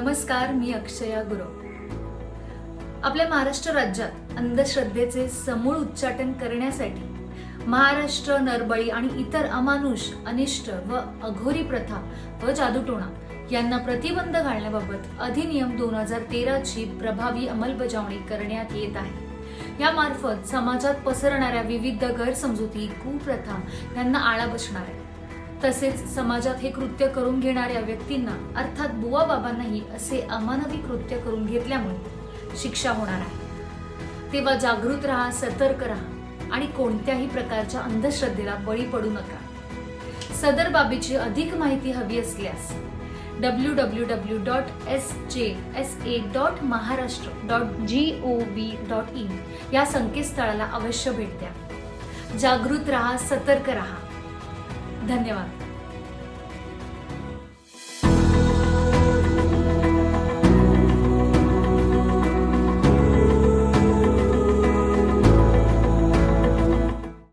नमस्कार मी अक्षया गुरव. आपल्या महाराष्ट्र राज्यात अंधश्रद्धेचे समूळ उच्चाटन करण्यासाठी महाराष्ट्र नरबळी आणि इतर अमानुष अनिष्ट व अघोरी प्रथा व जादूटोणा यांना प्रतिबंध घालण्याबाबत अधिनियम दोन हजार तेराची प्रभावी अंमलबजावणी करण्यात येत आहे. यामार्फत समाजात पसरणाऱ्या विविध गैरसमजुती कुप्रथा यांना आळा बसणार आहे. तसेच समाजात हे कृत्य करून घेणाऱ्या व्यक्तींना अर्थात बुवा बाबांनाही असे अमानवी कृत्य करून घेतल्यामुळे शिक्षा होणार आहे. तेव्हा जागृत राहा सतर्क राहा आणि कोणत्याही प्रकारच्या अंधश्रद्धेला बळी पडू नका. सदर बाबीची अधिक माहिती हवी असल्यास W W W dot S J S A dot Maharashtra dot G O B dot in या संकेतस्थळाला अवश्य भेट द्या. जागृत राहा सतर्क राहा धन्यवाद